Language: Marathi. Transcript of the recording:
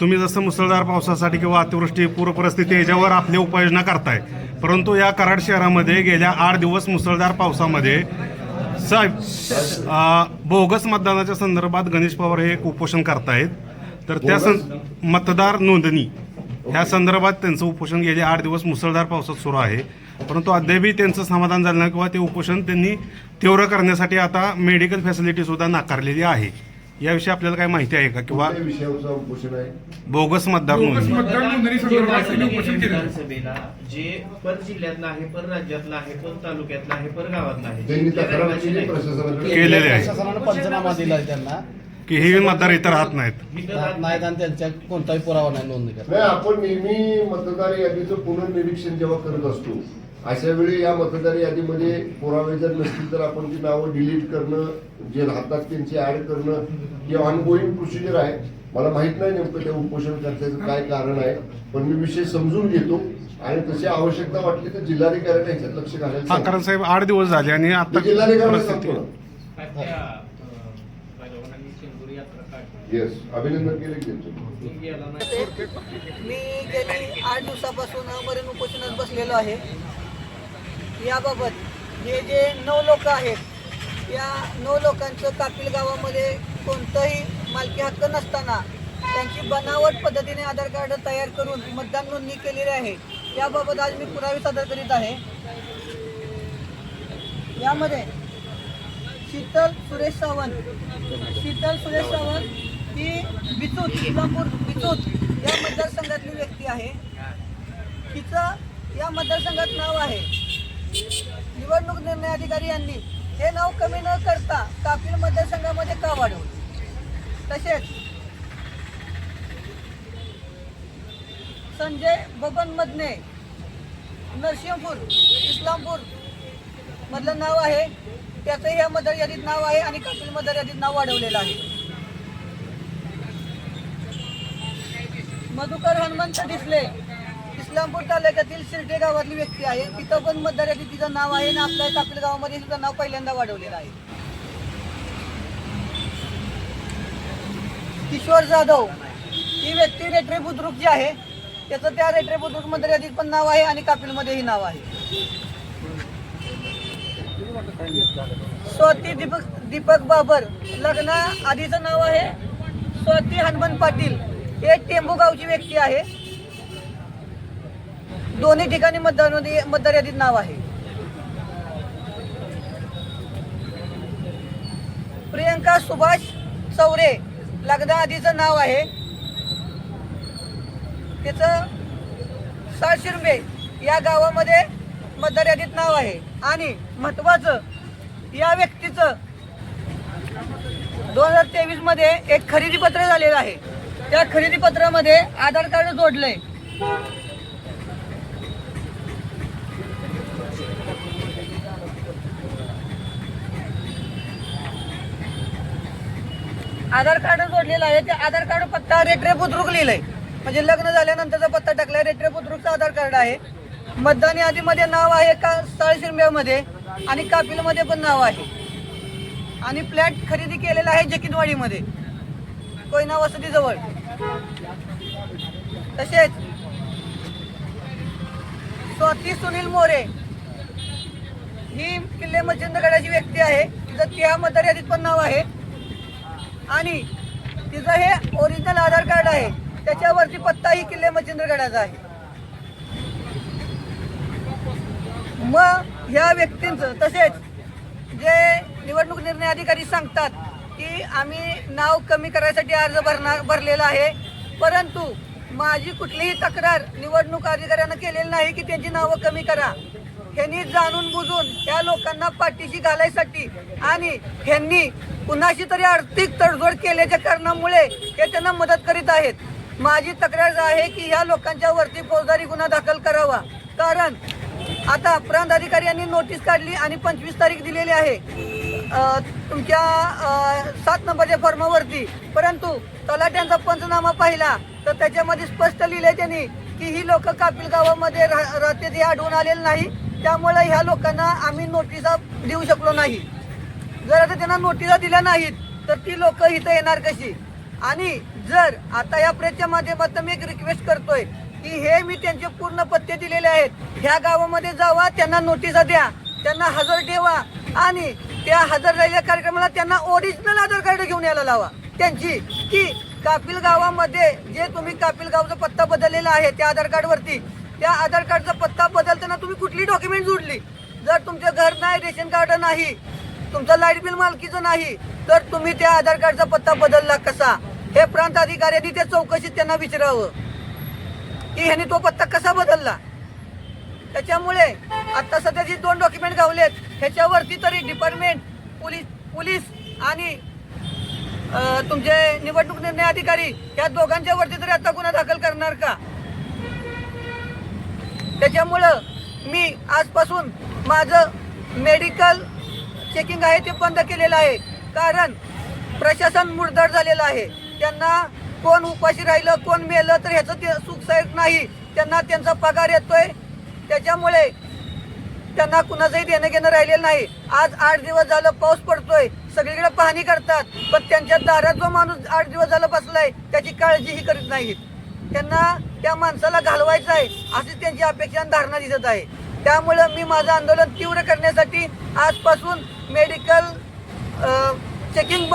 तुम्ही जसं मुसळधार पावसासाठी किंवा अतिवृष्टी पूरपरिस्थिती याच्यावर आपल्या उपाययोजना करताय. परंतु या कराड शहरामध्ये गेल्या आठ दिवस मुसळधार पावसामध्ये साहेब बोगस मतदानाच्या संदर्भात गणेश पवार हे एक उपोषण करतायत. तर त्या सं मतदार नोंदणी ह्या संदर्भात त्यांचं उपोषण गेले आठ दिवस मुसळधार पावसात सुरू आहे. परंतु अद्यापही त्यांचं समाधान झालं नाही किंवा ते उपोषण त्यांनी तीव्र करण्यासाठी आता मेडिकल फॅसिलिटीसुद्धा नाकारलेली आहे. याविषयी आपल्याला काय माहिती आहे का? किंवा कोणत्या विषयावरचा उपोषण आहे? बोगस मतदार बोगस नोंदणी मतदार नोंदणी संदर्भात त्यांनी उपोषण केलं विधानसभेला जे पर जिल्ह्यातलं आहे पर राज्यातलं आहे पर तालुक्यातलं आहे पर गावातलं आहे त्यांनी त्या तक्रार गरिबाची केली नाही. प्रशासनाकडे केलेले आहे. प्रशासनानं पंचनामा दिलाय त्यांना. की हे मतदार इतर राहत नाहीत. इथं राहत नाहीत आणि त्यांच्या कोणताही पुरावा नाही नोंदणी करत. नाही आपण नेहमी मतदार यादीचं पुनर्निरीक्षण जेव्हा करत असतो अशा वेळी या मतदार यादीमध्ये पुरावे जर नसतील तर आपण ती नावं डिलीट करणं जे राहतात त्यांची ऍड करणं ही ऑनगोईंग प्रोसिजर आहे. मला माहीत नाही नेमकं त्या उपोषण करण्याचं काय कारण आहे पण मी विषय समजून घेतो. आणि तशी आवश्यकता वाटली तर जिल्हाधिकाऱ्यांना याच्यात लक्ष सांगतो. कारण साहेब आठ दिवस झाले आणि आता जिल्हाधिकाऱ्यांना सांगतो येस अभिनंदन केलं मी गेली आठ दिवसापासून मरण उपोषणात बसलेलो आहे. याबाबत हे जे नऊ लोक आहेत या नऊ लोकांचं कापिल गावामध्ये कोणतंही मालकी हक्क नसताना त्यांची बनावट पद्धतीने आधार कार्ड तयार करून मतदान नोंदणी केलेली आहे. याबाबत आज मी पुरावे सादर करीत आहे. यामध्ये शीतल सुरेश सावंत शीतल सुरेश सावंत ही बिचूत इस्लामपूर बिचूत या मतदारसंघातली व्यक्ती आहे. तिचं या मतदारसंघात नाव आहे. निवडणूक निर्णय अधिकारी यांनी हे नाव कमी न करता कापिल मतदारसंघामध्ये का वाढवलं? तसेच संजय बबन मधने नरसिंहपूर इस्लामपूर मधलं नाव आहे. त्याचंही या मतदार यादीत नाव आहे आणि कापिल मतदार यादीत नाव वाढवलेलं आहे. मधुकर हनुमंत दिसले. इस्लामपूर तालुक्यातील शिर्डे गावातली व्यक्ती आहे. तिथं पण मतदार तिचं नाव आहे आणि आपल्या कापिल गावामध्ये तिचं नाव पहिल्यांदा वाढवलेलं आहे. किशोर जाधव ही व्यक्ती रेट्रे बुद्रुक जी आहे त्याचं त्या रेट्रे बुद्रुक मतदार यादीत पण नाव आहे आणि कापिलमध्येही नाव आहे. स्वाती दीपक दीपक बाबर लग्ना आधीचं नाव आहे स्वाती हनुमान पाटील. हे टेंबू गावची व्यक्ती आहे. दोन्ही ठिकाणी मतदान मतदार यादीत नाव आहे. प्रियंका सुभाष चौरे लग्न आधीचं नाव आहे. त्याचं साळशिरंबे या गावामध्ये मतदार यादीत नाव आहे. आणि महत्वाचं या व्यक्तीचं दोन हजार तेवीसमध्ये एक खरेदी पत्र झालेलं आहे. त्या खरेदी पत्रामध्ये आधार कार्ड जोडलंय. आधार कार्ड जोडलेलं आहे ते आधार कार्ड पत्ता रेट्रे बुद्रुक लिहिलंय. म्हणजे लग्न झाल्यानंतरचा पत्ता टाकलाय रेट्रे बुद्रुकचा आधार कार्ड आहे. मतदान यादीमध्ये नाव आहे का? साळशिंब्यामध्ये आणि कापिलमध्ये पण नाव आहे. आणि फ्लॅट खरेदी केलेला आहे जकिनवाडीमध्ये. कोयना वसतीजवळ तसेच स्वाती सुनील मोरे. ही किल्ले मच्छिंदगडाची व्यक्ती आहे. तिचं तिहा मतदार यादीत पण नाव आहे. आणि तिचं हे ओरिजिनल आधार कार्ड आहे. त्याच्यावरती पत्ता ही किल्ले मच्छिंद्रगडाचा आहे. मग ह्या व्यक्तींचं तसेच जे निवडणूक निर्णय अधिकारी सांगतात की आम्ही नाव कमी करायसाठी अर्ज भरणार भरलेला आहे. परंतु माझी कुठलीही तक्रार निवडणूक अधिकाऱ्यांना केलेली नाही की त्यांची नावं कमी करा. ह्यांनी जाणून बुजून त्या लोकांना पाठीशी घालायसाठी आणि ह्यांनी कुणाशी तरी आर्थिक तडजोड केल्याच्या कारणामुळे हे त्यांना मदत करीत आहेत. माझी तक्रार आहे की ह्या लोकांच्या वरती फौजदारी गुन्हा दाखल करावा. कारण आता प्रांत अधिकारी यांनी नोटीस काढली आणि पंचवीस तारीख दिलेली आहे. तुमच्या सात नंबरच्या फॉर्मावरती. परंतु तलाट्यांचा पंचनामा पाहिला तर त्याच्यामध्ये स्पष्ट लिहिलंय त्यांनी की ही लोक कापिल गावामध्ये राहते हे आढळून आलेलं नाही. त्यामुळे ह्या लोकांना आम्ही नोटिसा देऊ शकलो नाही. जर आता त्यांना नोटिसा दिल्या नाहीत तर ती लोक इथं येणार कशी? आणि जर आता या प्रेसच्या माध्यमातून मी एक रिक्वेस्ट करतोय की हे मी त्यांचे पूर्ण पत्ते दिलेले आहेत. ह्या गावामध्ये जावा त्यांना नोटिसा द्या त्यांना हजर ठेवा आणि त्या हजर राहिलेल्या कार्यक्रमाला त्यांना ओरिजिनल आधार कार्ड घेऊन यायला लावा. त्यांची की कापिल गावामध्ये जे तुम्ही कापिल गावचा पत्ता बदललेला आहे त्या आधार कार्डवरती त्या आधार कार्डचा पत्ता बदलताना तुम्ही कुठली डॉक्युमेंट जोडली? जर तुमचं घर नाही रेशन कार्ड नाही तुमचं लाइट बिल मालकीचं नाही तर तुम्ही त्या आधार कार्डचा पत्ता बदलला कसा? हे प्रांत अधिकाऱ्यांनी त्या चौकशीत त्यांना विचारावं. की ह्याने तो पत्ता कसा बदलला? त्याच्यामुळे आता जे दोन डॉक्युमेंट गावलेत ह्याच्यावरती तरी डिपार्टमेंट पोलीस पोलीस आणि तुमचे निवडणूक निर्णय अधिकारी या दोघांच्या वरती तरी आता गुन्हा दाखल करणार का? त्याच्यामुळं मी आजपासून माझं मेडिकल चेकिंग आहे ते बंद केलेलं आहे. कारण प्रशासन मुरदड झालेलं आहे. त्यांना कोण उपाशी राहिलं कोण मेलं तर ह्याचं ते सुख नाही. त्यांना त्यांचा पगार येतोय. त्याच्यामुळे त्यांना कुणाचंही देणं घेणं राहिलेलं नाही. आज आठ दिवस झालं पाऊस पडतोय. सगळीकडे पाहणी करतात. पण त्यांच्या दारात जो माणूस आठ दिवस झालं बसलाय त्याची काळजीही करीत नाहीत. त्यांना त्या माणसाला घालवायचं आहे अशी त्यांची अपेक्षा धारणा दिसत आहे. त्यामुळं मी माझं आंदोलन तीव्र करण्यासाठी आजपासून मेडिकल चेकिंग बंद